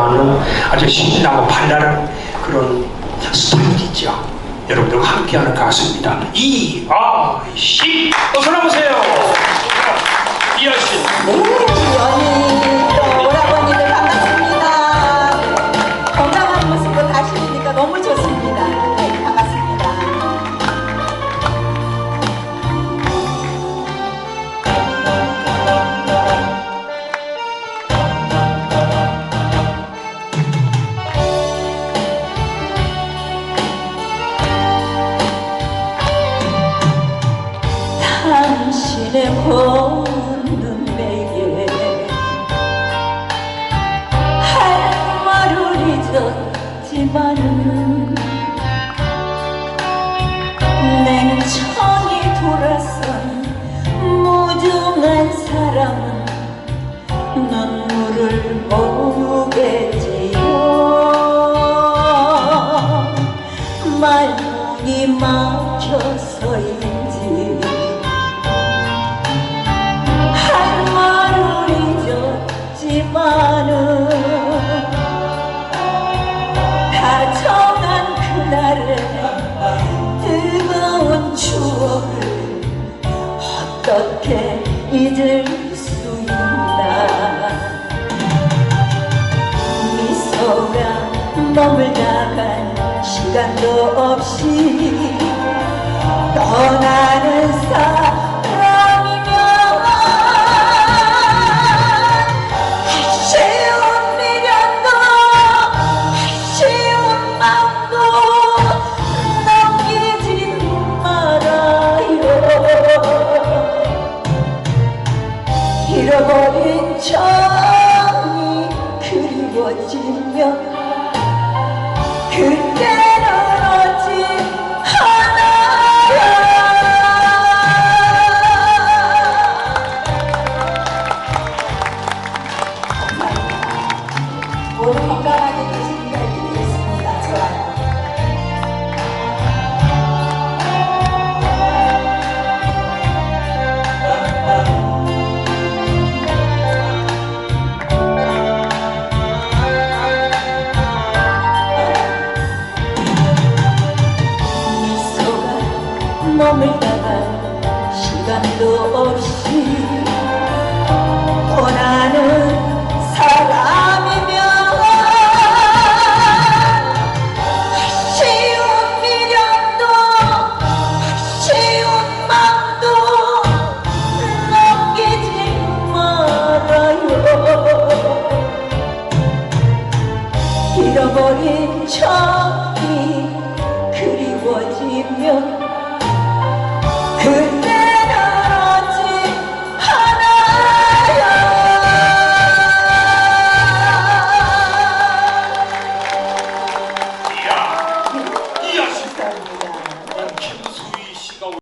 하는 아주 신나고 발랄한 그런 스타일이죠. 여러분들과 함께하는 가수입니다. 이아씨 어서 나오세요. 이아씨. 당신의 보는 내게 할 말을 잊었지만은 냉정히 돌아선 무중한 사람은 눈물을 모으겠지요. 말문이 막혀서인지 잊을 수 있나 미소가 머물다 간 시간도 없이 떠나는 사람 그리 미소가 머물다가 시간도 없이 떠나는 사람이면 아쉬운 미련도 아쉬운 맘도 남기지 말아요. 잃어버린 그리워지면